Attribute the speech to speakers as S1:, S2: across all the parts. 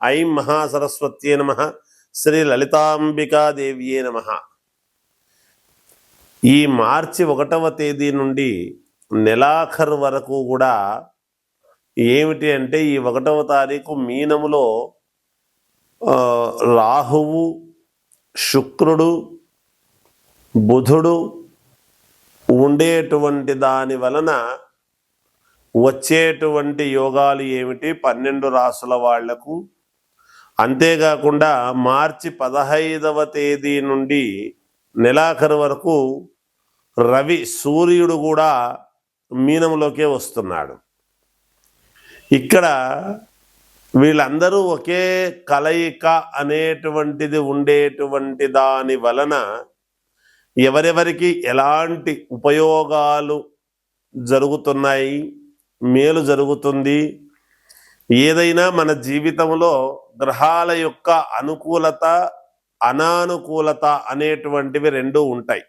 S1: ఐం మహాసరస్వత్యే నమ. శ్రీ లలితాంబికాదేవ్యే నమ. ఈ మార్చి ఒకటవ తేదీ నుండి నెలాఖరు వరకు కూడా ఏమిటి అంటే ఈ ఒకటవ తారీఖు మీనములో రాహువు శుక్రుడు బుధుడు ఉండేటువంటి దాని వలన వచ్చేటువంటి యోగాలు ఏమిటి? పన్నెండు రాసుల వాళ్ళకు అంతేకాకుండా మార్చి పదహైదవ తేదీ నుండి నెలాఖరు వరకు రవి సూర్యుడు కూడా మీనంలోకే వస్తున్నాడు. ఇక్కడ వీళ్ళందరూ ఒకే కలయిక అనేటువంటిది ఉండేటువంటి దాని వలన ఎవరెవరికి ఎలాంటి ఉపయోగాలు జరుగుతున్నాయి మేలు జరుగుతుంది ఏదైనా మన జీవితంలో గ్రహాల యొక్క అనుకూలత అనానుకూలత అనేటువంటివి రెండు ఉంటాయి.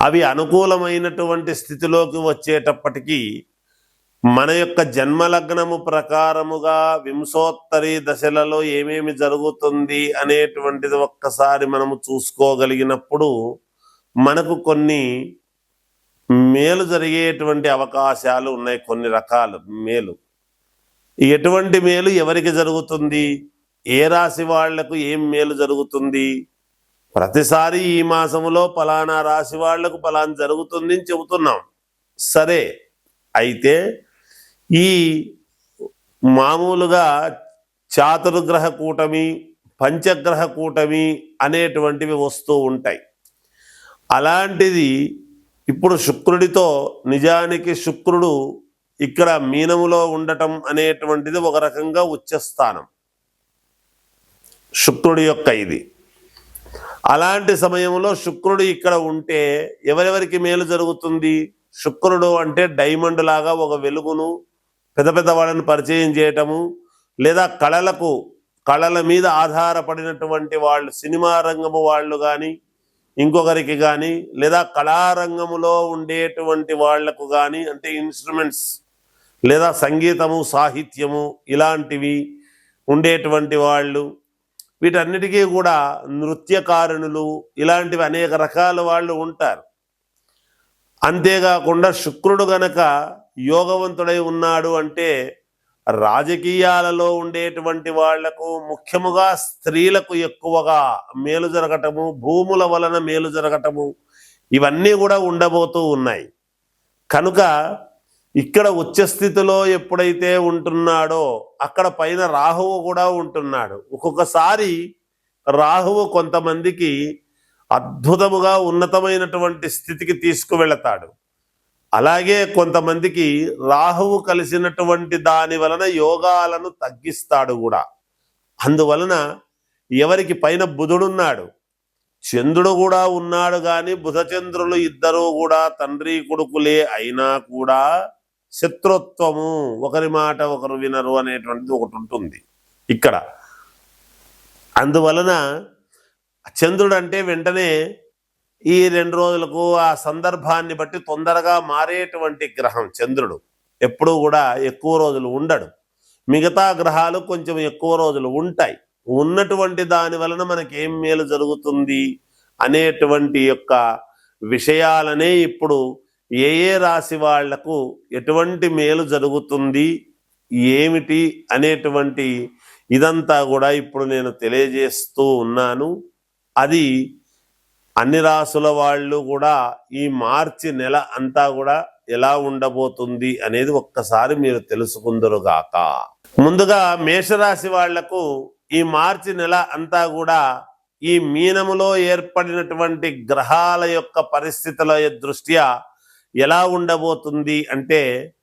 S1: అవి అనుకూలమైనటువంటి స్థితిలోకి వచ్చేటప్పటికీ మన యొక్క జన్మలగ్నము ప్రకారముగా వింశోత్తరి దశలలో ఏమేమి జరుగుతుంది అనేటువంటిది ఒక్కసారి మనము చూసుకోగలిగినప్పుడు మనకు కొన్ని మేలు జరిగేటువంటి అవకాశాలు ఉన్నాయి కొన్ని రకాలు మేలు. ఎటువంటి మేలు ఎవరికి జరుగుతుంది? ఏ రాశి వాళ్ళకు ఏం మేలు జరుగుతుంది? ప్రతిసారి ఈ మాసములో పలానా రాశి వాళ్ళకు పలానా జరుగుతుంది అని చెబుతున్నాం. సరే అయితే ఈ మామూలుగా చాతుర్గ్రహ కూటమి పంచగ్రహ కూటమి అనేటువంటివి వస్తూ ఉంటాయి. అలాంటిది ఇప్పుడు శుక్రుడితో నిజానికి శుక్రుడు ఇక్కడ మీనములో ఉండటం అనేటువంటిది ఒక రకంగా ఉచ్చస్థానం. శుక్రుడి యొక్క ఇది. అలాంటి సమయంలో శుక్రుడు ఇక్కడ ఉంటే ఎవరెవరికి మేలు జరుగుతుంది? శుక్రుడు అంటే డైమండ్ లాగా ఒక వెలుగును పెద్ద పెద్ద వాళ్ళని పరిచయం చేయటము లేదా కళలకు కళల మీద ఆధారపడినటువంటి వాళ్ళు సినిమా రంగము వాళ్ళు కానీ ఇంకొకరికి కానీ లేదా కళారంగములో ఉండేటువంటి వాళ్ళకు కానీ అంటే ఇన్స్ట్రుమెంట్స్ లేదా సంగీతము సాహిత్యము ఇలాంటివి ఉండేటువంటి వాళ్ళు వీటన్నిటికీ కూడా నృత్యకారుణులు ఇలాంటివి అనేక రకాల వాళ్ళు ఉంటారు. అంతేకాకుండా శుక్రుడు గనక యోగవంతుడై ఉన్నాడు అంటే రాజకీయాలలో ఉండేటువంటి వాళ్ళకు ముఖ్యముగా స్త్రీలకు ఎక్కువగా మేలు జరగటము భూముల వలన మేలు జరగటము ఇవన్నీ కూడా ఉండబోతూ ఉన్నాయి. కనుక ఇక్కడ ఉచ్చస్థితిలో ఎప్పుడైతే ఉంటున్నాడో అక్కడ పైన రాహువు కూడా ఉంటున్నాడు. ఒక్కొక్కసారి రాహువు కొంతమందికి అద్భుతముగా ఉన్నతమైనటువంటి స్థితికి తీసుకువెళతాడు. అలాగే కొంతమందికి రాహువు కలిసినటువంటి దాని వలన యోగాలను తగ్గిస్తాడు కూడా. అందువలన ఎవరికి పైన బుధుడున్నాడు చంద్రుడు కూడా ఉన్నాడు కానీ బుధచంద్రులు ఇద్దరూ కూడా తండ్రి కొడుకులే అయినా కూడా శత్రుత్వము. ఒకరి మాట ఒకరు వినరు అనేటువంటిది ఒకటి ఉంటుంది. ఇక్కడ. అందువలన చంద్రుడు అంటే వెంటనే ఈ రెండు రోజులకు ఆ సందర్భాన్ని బట్టి తొందరగా మారేటువంటి గ్రహం చంద్రుడు. ఎప్పుడూ కూడా ఎక్కువ రోజులు ఉండడు. మిగతా గ్రహాలు కొంచెం ఎక్కువ రోజులు ఉంటాయి. ఉన్నటువంటి దాని వలన మనకేం మేలు జరుగుతుంది అనేటువంటి యొక్క విషయాలనే ఇప్పుడు ఏ ఏ రాశి వాళ్ళకు ఎటువంటి మేలు జరుగుతుంది ఏమిటి అనేటువంటి ఇదంతా కూడా ఇప్పుడు నేను తెలియజేస్తూ ఉన్నాను. అది అన్ని రాసుల వాళ్ళు కూడా ఈ మార్చి నెల అంతా కూడా ఎలా ఉండబోతుంది అనేది ఒక్కసారి మీరు తెలుసుకుందరుగాక. ముందుగా మేషరాశి వాళ్ళకు ఈ మార్చి నెల అంతా కూడా ఈ మీనములో ఏర్పడినటువంటి గ్రహాల యొక్క పరిస్థితుల దృష్ట్యా ఎలా ఉండబోతుంది అంటే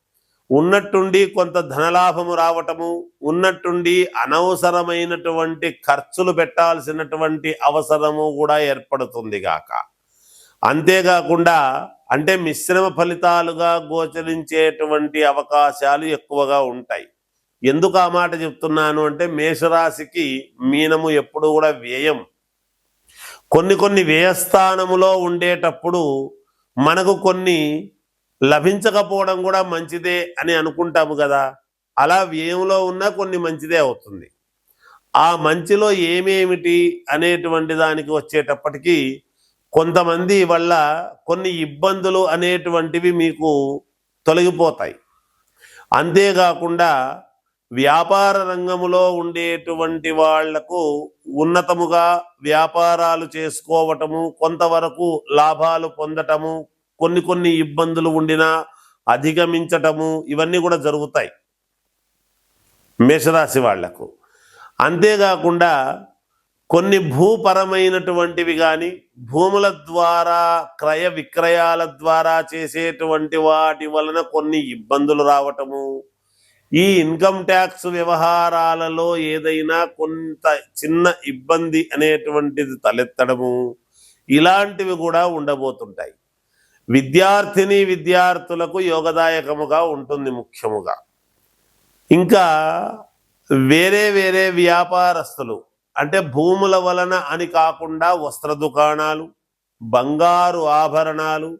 S1: ఉన్నట్టుండి కొంత ధనలాభము రావటము ఉన్నట్టుండి అనవసరమైనటువంటి ఖర్చులు పెట్టాల్సినటువంటి అవసరము కూడా ఏర్పడుతుంది గాక. అంతేకాకుండా అంటే మిశ్రమ ఫలితాలుగా గోచరించేటువంటి అవకాశాలు ఎక్కువగా ఉంటాయి. ఎందుకు ఆ మాట చెప్తున్నాను అంటే మేషరాశికి మీనము ఎప్పుడు కూడా వ్యయం. కొన్ని కొన్ని వ్యయస్థానములో ఉండేటప్పుడు మనకు కొన్ని లభించకపోవడం కూడా మంచిదే అని అనుకుంటాము కదా. అలా వ్యయంలో ఉన్నా కొన్ని మంచిదే అవుతుంది. ఆ మంచిలో ఏమేమిటి అనేటువంటి దానికి వచ్చేటప్పటికీ కొంతమంది వల్ల కొన్ని ఇబ్బందులు అనేటువంటివి మీకు తొలగిపోతాయి. అంతేకాకుండా వ్యాపార రంగములో ఉండేటువంటి వాళ్ళకు ఉన్నతముగా వ్యాపారాలు చేసుకోవటము కొంతవరకు లాభాలు పొందటము కొన్ని కొన్ని ఇబ్బందులు ఉండినా అధిగమించటము ఇవన్నీ కూడా జరుగుతాయి మేషరాశి వాళ్ళకు. అంతేకాకుండా కొన్ని భూపరమైనటువంటివి కానీ భూముల ద్వారా క్రయ విక్రయాల ద్వారా చేసేటువంటి వాటి వలన కొన్ని ఇబ్బందులు రావటము ఈ ఇన్కమ్ ట్యాక్స్ వ్యవహారాలలో ఏదైనా కొంత చిన్న ఇబ్బంది అనేటువంటిది తలెత్తడము ఇలాంటివి కూడా ఉండబోతుంటాయి. విద్యార్థిని విద్యార్థులకు యోగదాయకముగా ఉంటుంది ముఖ్యముగా. ఇంకా వేరే వేరే వ్యాపారస్తులు అంటే భూముల వలన అని కాకుండా వస్త్ర దుకాణాలు బంగారు ఆభరణాలు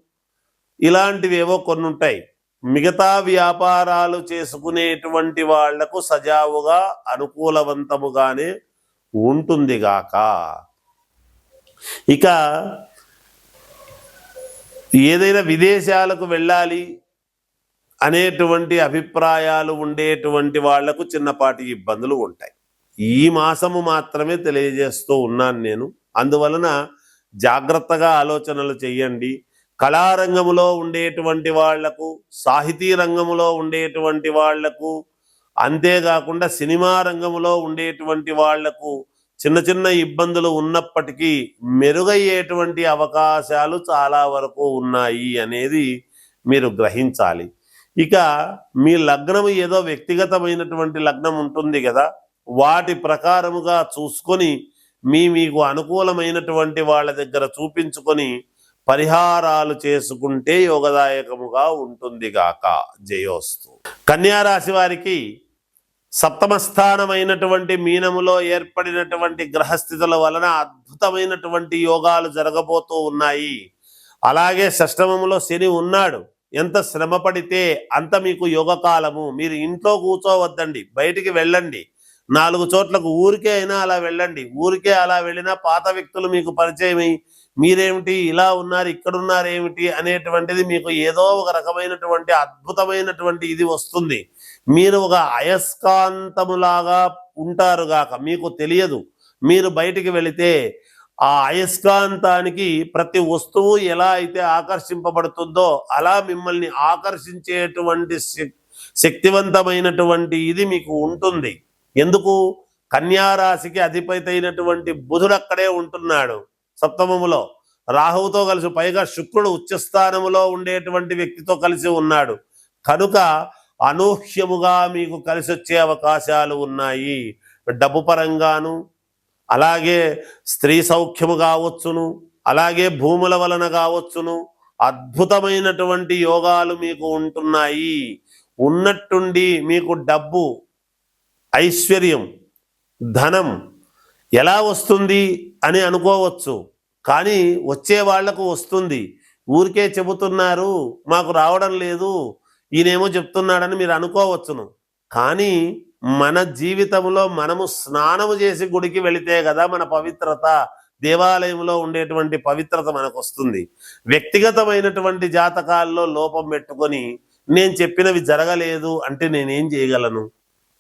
S1: ఇలాంటివి ఏవో కొన్ని ఉంటాయి మిగతా వ్యాపారాలు చేసుకునేటువంటి వాళ్ళకు సజావుగా అనుకూలవంతముగానే ఉంటుంది గాక. ఇక ఏదైనా విదేశాలకు వెళ్ళాలి అనేటువంటి అభిప్రాయాలు ఉండేటువంటి వాళ్ళకు చిన్నపాటి ఇబ్బందులు ఉంటాయి. ఈ మాసము మాత్రమే తెలియజేస్తూ ఉన్నాను నేను. అందువలన జాగ్రత్తగా ఆలోచనలు చెయ్యండి కళారంగములో ఉండేటువంటి వాళ్ళకు సాహితీ రంగంలో ఉండేటువంటి వాళ్ళకు అంతేకాకుండా సినిమా రంగంలో ఉండేటువంటి వాళ్ళకు చిన్న చిన్న ఇబ్బందులు ఉన్నప్పటికీ మెరుగయ్యేటువంటి అవకాశాలు చాలా వరకు ఉన్నాయి అనేది మీరు గ్రహించాలి. ఇక మీ లగ్నము ఏదో వ్యక్తిగతమైనటువంటి లగ్నం ఉంటుంది కదా వాటి ప్రకారముగా చూసుకొని మీ మీకు అనుకూలమైనటువంటి వాళ్ళ దగ్గర చూపించుకొని పరిహారాలు చేసుకుంటే యోగదాయకముగా ఉంటుంది గాక. జయోస్తు. కన్యారాశి వారికి సప్తమస్థానమైనటువంటి మీనములో ఏర్పడినటువంటి గ్రహస్థితుల వలన అద్భుతమైనటువంటి యోగాలు జరగబోతూ ఉన్నాయి. అలాగే షష్టమములో శని ఉన్నాడు. ఎంత శ్రమ పడితే అంత మీకు యోగకాలము. మీరు ఇంట్లో కూర్చోవద్దండి. బయటికి వెళ్ళండి. నాలుగు చోట్లకు ఊరికే అయినా అలా వెళ్ళండి. ఊరికే అలా వెళ్ళినా పాత వ్యక్తులు మీకు పరిచయమై మీరేమిటి? ఇలా ఉన్నారు ఇక్కడ ఉన్నారు ఏమిటి? అనేటువంటిది మీకు ఏదో ఒక రకమైనటువంటి అద్భుతమైనటువంటి ఇది వస్తుంది. మీరు ఒక అయస్కాంతములాగా ఉంటారు గాక. మీకు తెలియదు. మీరు బయటికి వెళితే ఆ అయస్కాంతానికి ప్రతి వస్తువు ఎలా అయితే ఆకర్షింపబడుతుందో అలా మిమ్మల్ని ఆకర్షించేటువంటి శక్తివంతమైనటువంటి ఇది మీకు ఉంటుంది. ఎందుకు? కన్యారాశికి అధిపతి అయినటువంటి బుధుడు అక్కడే ఉంటున్నాడు. సప్తమములో రాహువుతో కలిసి పైగా శుక్రుడు ఉచ్చస్థానములో ఉండేటువంటి వ్యక్తితో కలిసి ఉన్నాడు. కనుక అనూహ్యముగా మీకు కలిసి వచ్చే అవకాశాలు ఉన్నాయి. డబ్బు పరంగాను అలాగే స్త్రీ సౌఖ్యము కావచ్చును అలాగే భూముల వలన కావచ్చును అద్భుతమైనటువంటి యోగాలు మీకు ఉంటున్నాయి. ఉన్నట్టుండి మీకు డబ్బు ఐశ్వర్యం ధనం ఎలా వస్తుంది అని అనుకోవచ్చు. కానీ వచ్చే వాళ్ళకు వస్తుంది. ఊరికే చెబుతున్నారు మాకు రావడం లేదు ఈయనేమో చెప్తున్నాడని మీరు అనుకోవచ్చును. కానీ మన జీవితంలో మనము స్నానము చేసి గుడికి వెళితే కదా మన పవిత్రత దేవాలయంలో ఉండేటువంటి పవిత్రత మనకు వస్తుంది వ్యక్తిగతమైనటువంటి జాతకాల్లో లోపం పెట్టుకొని నేను చెప్పినవి జరగలేదు అంటే నేనేం చేయగలను?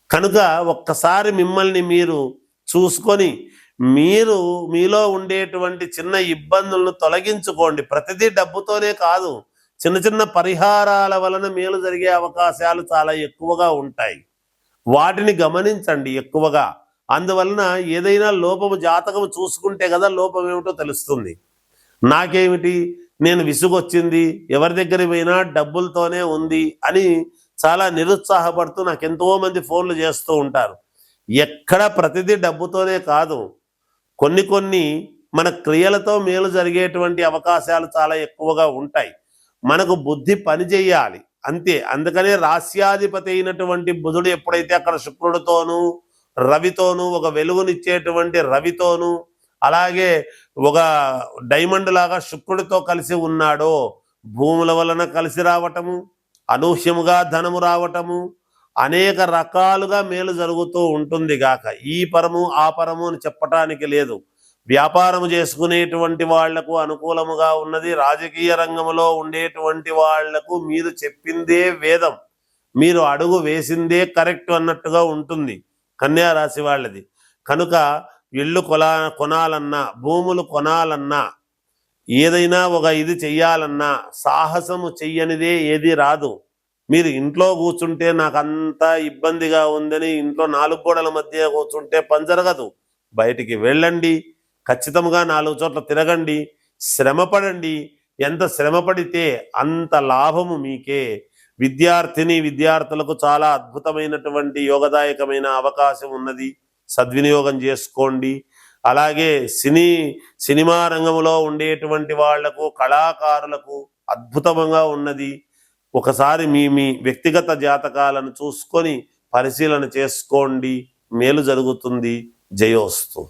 S1: కనుక ఒక్కసారి మిమ్మల్ని మీరు చూసుకొని మీరు మీలో ఉండేటువంటి చిన్న ఇబ్బందులను తొలగించుకోండి. ప్రతిదీ డబ్బుతోనే కాదు. చిన్న చిన్న పరిహారాల వలన మేలు జరిగే అవకాశాలు చాలా ఎక్కువగా ఉంటాయి. వాటిని గమనించండి ఎక్కువగా. అందువలన ఏదైనా లోపము జాతకము చూసుకుంటే కదా లోపం ఏమిటో తెలుస్తుంది. నాకేమిటి? నేను విసుగొచ్చింది. ఎవరి దగ్గర పోయినా డబ్బులతోనే ఉంది అని చాలా నిరుత్సాహపడుతూ నాకు ఎంతో మంది ఫోన్లు చేస్తూ ఉంటారు. ఎక్కడ ప్రతిదీ డబ్బుతోనే కాదు. కొన్ని కొన్ని మన క్రియలతో మేలు జరిగేటువంటి అవకాశాలు చాలా ఎక్కువగా ఉంటాయి. మనకు బుద్ధి పని చేయాలి. అంతే. అందుకనే రాస్యాధిపతి అయినటువంటి బుధుడు ఎప్పుడైతే అక్కడ శుక్రుడితోనూ రవితోనూ ఒక వెలుగునిచ్చేటువంటి రవితోనూ అలాగే ఒక డైమండ్ లాగా శుక్రుడితో కలిసి ఉన్నాడో భూముల వలన కలిసి రావటము అనూహ్యముగా ధనము రావటము అనేక రకాలుగా మేలు జరుగుతూ ఉంటుంది గాక. ఈ పరము ఆ పరము అని చెప్పటానికి లేదు. వ్యాపారము చేసుకునేటువంటి వాళ్ళకు అనుకూలముగా ఉన్నది. రాజకీయ రంగంలో ఉండేటువంటి వాళ్ళకు మీరు చెప్పిందే వేదం. మీరు అడుగు వేసిందే కరెక్ట్ అన్నట్టుగా ఉంటుంది కన్యా రాశి వాళ్ళది. కనుక ఇళ్ళు కొలా కొనాలన్నా భూములు కొనాలన్నా ఏదైనా ఒక ఇది చెయ్యాలన్నా సాహసము చెయ్యనిదే ఏది రాదు. మీరు ఇంట్లో కూర్చుంటే నాకు అంతా ఇబ్బందిగా ఉందని ఇంట్లో నాలుగు గోడల మధ్య కూర్చుంటే పని జరగదు. బయటికి వెళ్ళండి. ఖచ్చితంగా నాలుగు చోట్ల తిరగండి. శ్రమపడండి ఎంత శ్రమపడితే అంత లాభము మీకే. విద్యార్థిని విద్యార్థులకు చాలా అద్భుతమైనటువంటి యోగదాయకమైన అవకాశం ఉన్నది. సద్వినియోగం చేసుకోండి. అలాగే సినీ సినిమా రంగంలో ఉండేటువంటి వాళ్ళకు కళాకారులకు అద్భుతంగా ఉన్నది. ఒకసారి మీ మీ వ్యక్తిగత జాతకాలను చూసుకొని పరిశీలన చేసుకోండి. మేలు జరుగుతుంది. జయోస్తు.